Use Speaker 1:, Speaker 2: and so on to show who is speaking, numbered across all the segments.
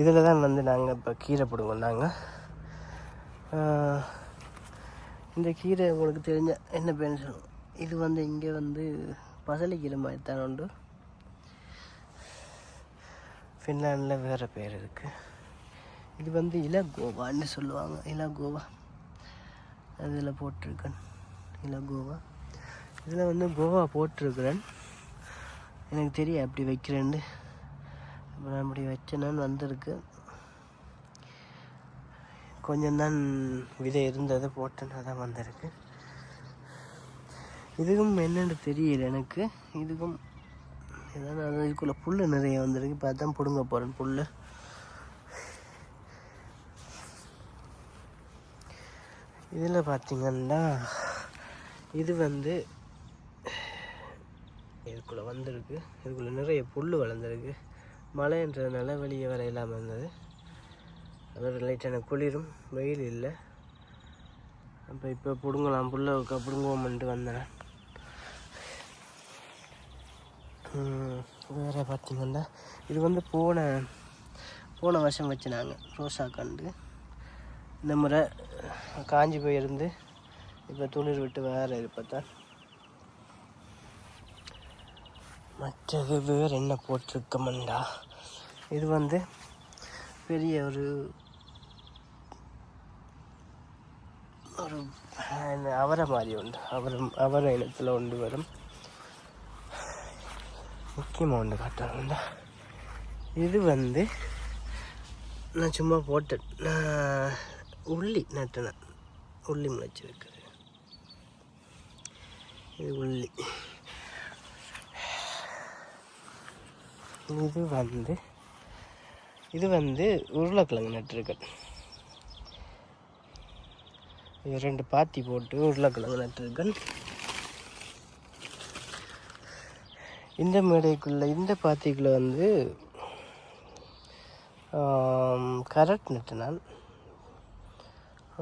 Speaker 1: இதில் தான் வந்து நாங்கள் இப்போ கீரை போடுவோம் நாங்கள் இந்த கீரை உங்களுக்கு தெரிஞ்ச என்ன பேர் சொல்லுவோம் இது வந்து இங்கே வந்து பசலைக்கீரை மாதிரி தான் உண்டு. ஃபின்லாண்டில் வேறு பேர் இருக்குது இது வந்து இலகோவான்னு சொல்லுவாங்க. இலகோவா. அதில் போட்டிருக்கேன். இலகோவா. இதில் வந்து கோவா போட்டிருக்கிறேன். எனக்கு தெரியும் அப்படி வைக்கிறேன்னு. இப்போ அப்படி வச்சேன்னு வந்திருக்கு. கொஞ்சம் தான் விதை இருந்தது போட்டேன்னு தான் வந்திருக்கு. இதுக்கும் என்னென்னு தெரியல எனக்கு. இதுக்கும் ஏதாவது அது இதுக்குள்ளே புல் நிறைய வந்திருக்கு. இப்போ அதான் பிடுங்க போகிறேன் புல் இதில் பார்த்தீங்கன்னா இது வந்து இதுக்குள்ளே வந்திருக்கு. இதுக்குள்ளே நிறைய புல் வளர்ந்துருக்கு. மழைன்றதுனால வெளியே வர இல்லாமல் இருந்தது அதோட லைட்டான குளிரும் வெயில் இல்லை. அப்போ இப்போ பிடுங்கலாம் புல்லை பிடுங்குவோம்ன்ட்டு வந்தேன். வேறு பார்த்திங்கன்னா பார்த்தீங்கன்னா இது வந்து போன போன வருஷம் வச்சுனாங்க ரோசா கண்டு இந்த முறை காஞ்சி போயிருந்து இப்போ துளிர் விட்டு வேறு இருப்பத்தான் மற்றது வேறு என்ன போட்டிருக்கமண்டா? இது வந்து பெரிய ஒரு ஒரு அவரை மாதிரி உண்டு. அவரை அவரை இனத்தில் உண்டு வரும். முக்கியமாக ஒன்று காட்டுறாங்க இது வந்து நான் சும்மா போட்டேன். நான் உள்ளி நட்டினேன். உள்ளி முளைச்சிருக்கு இது உள்ளி. இது வந்து இது வந்து உருளைக்கிழங்கு நட்டுருக்கேன். இது ரெண்டு பாத்தி போட்டு உருளைக்கிழங்கு நட்டுருக்கேன். இந்த மேடைக்குள்ள இந்த பாத்திக்குள்ள வந்து கரட் நட்டினான்.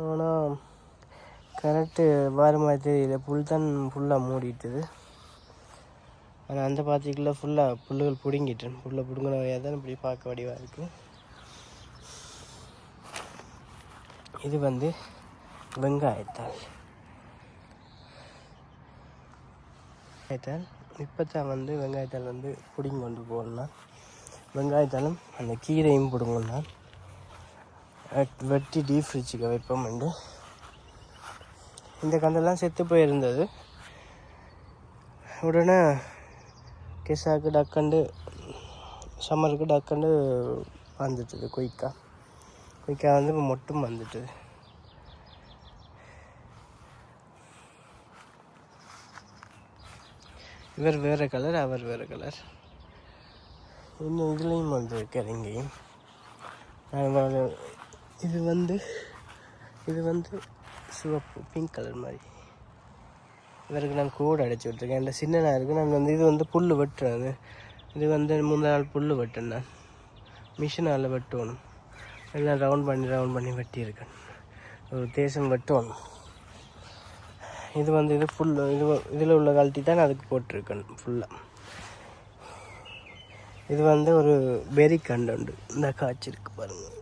Speaker 1: ஆனால் கரெக்டு வார மாதிரி தெரியல புல் தான் ஃபுல்லாக மூடிட்டுது. ஆனால் அந்த பாத்திக்குள்ளே ஃபுல்லாக புல்லுகள் பிடுங்கிட்டேன் புல்லை பிடுங்கின வழியாக தான் இப்படி பார்க்க வடிவாக இருக்குது இது வந்து வெங்காயத்தால் வெங்காயத்தால் இப்போ தான் வந்து வெங்காயத்தாள் வந்து பிடிங்கி கொண்டு போகலாம் வெங்காயத்தாலும் அந்த கீரையும் பிடுங்கலாம் வெட்டி டீப் ஃப்ரிட்ஜுக்கு வைப்போம் உண்டு இந்த கந்தெல்லாம் செத்து போயிருந்தது. உடனே கெசாக்கு டக்கண்டு சம்மருக்கு டக்கண்டு வந்துட்டுது குயிக்காக குயிக்காக வந்து இப்போ மொட்டும் வந்துட்டுது. இவர் வேறு கலர் அவர் வேறு கலர். இன்னும் இதுலேயும் வந்து இறங்கியும் இது வந்து இது வந்து சிவப்பு பிங்க் கலர் மாதிரி. இவருக்கு நான் கோடு அடைச்சி விட்ருக்கேன் இந்த சின்னனாக இருக்குது நான் வந்து இது வந்து புல் வெட்டுறேன் இது வந்து மூணு நாள் புல் வெட்டேன். நான் மிஷினால் வெட்டணும். எல்லாம் ரவுண்ட் பண்ணி ரவுண்ட் பண்ணி வெட்டியிருக்கேன். ஒரு தேசம் வெட்டணும். இது வந்து இது ஃபுல் இது இதில் உள்ள கழட்டி தான் அதுக்கு போட்டிருக்கேன் ஃபுல்லாக இது வந்து ஒரு பெரி கண்டு உண்டு. இந்த காய்ச்சி இருக்குது பாருங்கள்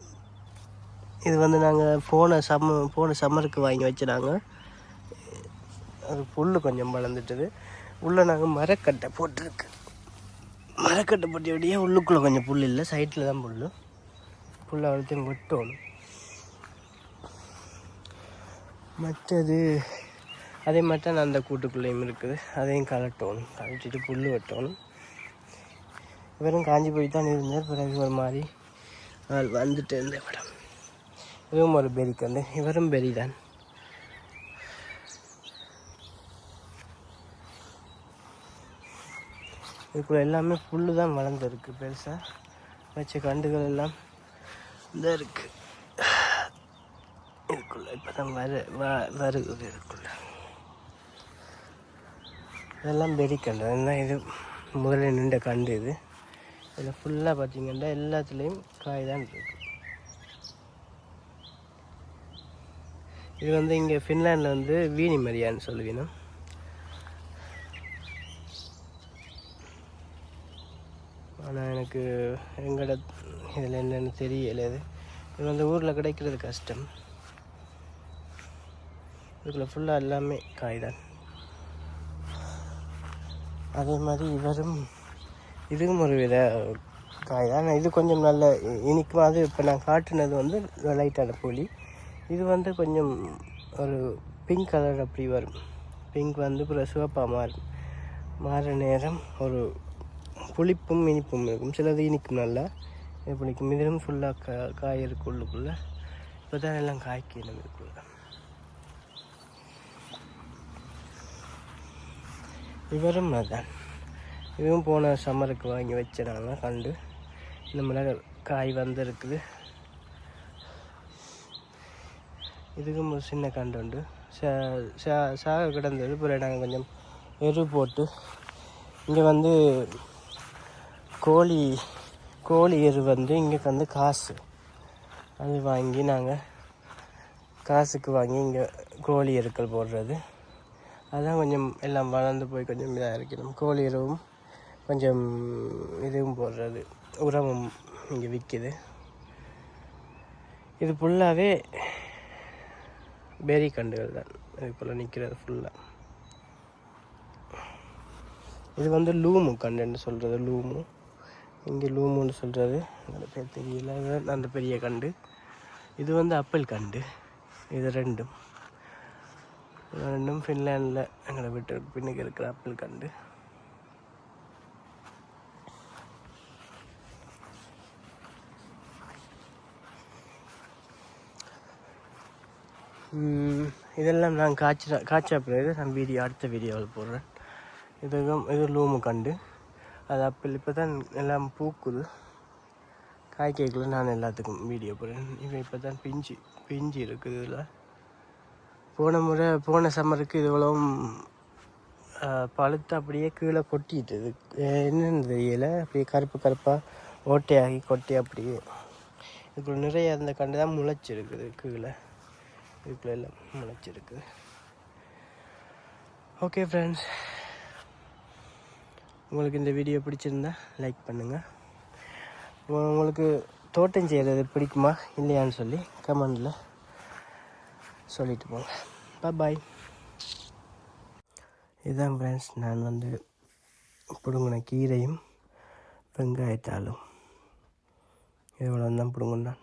Speaker 1: இது வந்து நாங்கள் போன சம்ம போன சம்மருக்கு வாங்கி வச்சுனாங்க அது புல் கொஞ்சம் வளர்ந்துட்டுது. உள்ளே நாங்கள் மரக்கட்டை போட்டிருக்கு. மரக்கட்டை போட்டி அப்படியே உள்ளுக்குள்ளே கொஞ்சம் புல் இல்லை சைட்டில் தான் புல் புல்லை வளர்த்து வெட்டணும். மற்றது அதே மாதிரி தான் அந்த கூட்டுக்குள்ளேயும் இருக்குது. அதையும் கலட்டணும் கலட்டிட்டு புல் வெட்டணும். இவரும் காஞ்சி போய் தான் இருந்தார். பிறகு ஒரு மாதிரி ஆள் வந்துட்டு இருந்த படம் இவரும் ஒரு பெரி கண்டு இவரும் பெரி தான் இதுக்குள்ள எல்லாமே புல்லு தான் வளர்ந்துருக்கு பெருசாக வச்ச கண்டுகள் எல்லாம் இதாக இருக்கு. இதுக்குள்ள இப்போ தான் வரு வ- வருகுது இதுக்குள்ள. இதெல்லாம் பெரி கண்டு இது முதல்ல நின்ற கண்டு இது. இதில் ஃபுல்லாக பார்த்தீங்கன்னா எல்லாத்துலேயும் காய் தான் இருக்கு. இது வந்து இங்கே ஃபின்லாண்டில் வந்து வீணி மரியான்னு சொல்லுவீங்க ஆனால் எனக்கு எங்கட எங்களோட இதில் என்னென்னு தெரியலை இது இது வந்து ஊரில் கிடைக்கிறது கஷ்டம். இதுக்குள்ள ஃபுல்லாக எல்லாமே காய் தான் அதே மாதிரி இவரும் இதுவும் ஒரு வித காய். தான் இது கொஞ்சம் நல்ல இனிக்குமாவது இனிக்கும். அது இப்போ நான் காட்டினது வந்து லைட்டான புளி இது வந்து கொஞ்சம் ஒரு பிங்க் கலர் அப்படி வரும். பிங்க் வந்து அப்புறம் சிவப்பாக மாறும். மாற நேரம் ஒரு புளிப்பும் இனிப்பும் இருக்கும். சிலது இனிக்கும் நல்லா. இது பிடிக்கும் இதிலும் ஃபுல்லாக கா காய் இருக்கு உள்ளுக்குள்ளே. இப்போ தான் எல்லாம் காய்க்கு இனம் இருக்குள்ள இவரும் அதான். இதுவும் போன சம்மருக்கு வாங்கி வச்சிடாங்க கண்டு இந்த மாதிரி காய் வந்திருக்குது. இதுக்கும் ஒரு சின்ன கண்டு உண்டு. சாக கிடந்தது. அப்புறம் நாங்கள் கொஞ்சம் எரு போட்டு இங்கே வந்து கோழி கோழி எரு வந்து இங்கே வந்து காசு. அது வாங்கி நாங்கள் காசுக்கு வாங்கி இங்கே கோழி எருக்கள் போடுறது. அதான் கொஞ்சம் எல்லாம் வளர்ந்து போய் கொஞ்சம் இதாக இருக்கணும். கோழி எருவும் கொஞ்சம் இதுவும் போடுறது. உரமும் இங்கே விற்கிது இது ஃபுல்லாகவே பேரி கண்டுகள் தான். இதுக்குள்ளே நிற்கிறது ஃபுல்லாக இது வந்து லூமு கண்டுன்னு சொல்கிறது லூமு. இங்கே லூமுன்னு சொல்கிறது அந்த பேர் தெரியல. அந்த பெரிய கண்டு. இது வந்து அப்பல் கண்டு. இது ரெண்டும். இது ரெண்டும் ஃபின்லேண்டில் எங்களை விட்டு பின்னுக்கு இருக்கிற அப்பல் கண்டு. இதெல்லாம் நான் காய்ச்ச காய்ச்ச பிறகு நான் வீடியோ அடுத்த வீடியோவில் போடுறேன். இதுவும் இது லூமு கண்டு. அது அப்போ இப்போ தான் எல்லாம் பூக்குது. காய்க்கல நான் எல்லாத்துக்கும் வீடியோ போடுறேன். இவன் இப்போ தான் பிஞ்சு பிஞ்சு இருக்குது இதில். போன முறை போன சம்மருக்கு இது இவ்வளவும் பழுத்து அப்படியே கீழே கொட்டிட்டுது என்னென்னு தெரியல. அப்படியே கருப்பு கருப்பாக ஓட்டையாகி கொட்டி அப்படியே இதுக்குள்ள நிறைய அந்த கண்டு தான் முளைச்சிருக்குது கீழே. இதுக்குள்ள எல்லாம் முளைச்சிருக்குது. ஓகே ஃப்ரெண்ட்ஸ் உங்களுக்கு இந்த வீடியோ பிடிச்சிருந்தா லைக் பண்ணுங்கள் உங்களுக்கு தோட்டம் செய்கிறது பிடிக்குமா இல்லையான்னு சொல்லி கமெண்டில் சொல்லிட்டு போங்க. பாய் இதுதான் ஃப்ரெண்ட்ஸ் நான் வந்து பிடுங்கின கீரையும் வெங்காயத்தாலும். இவ்வளோ தான் பிடுங்கினான்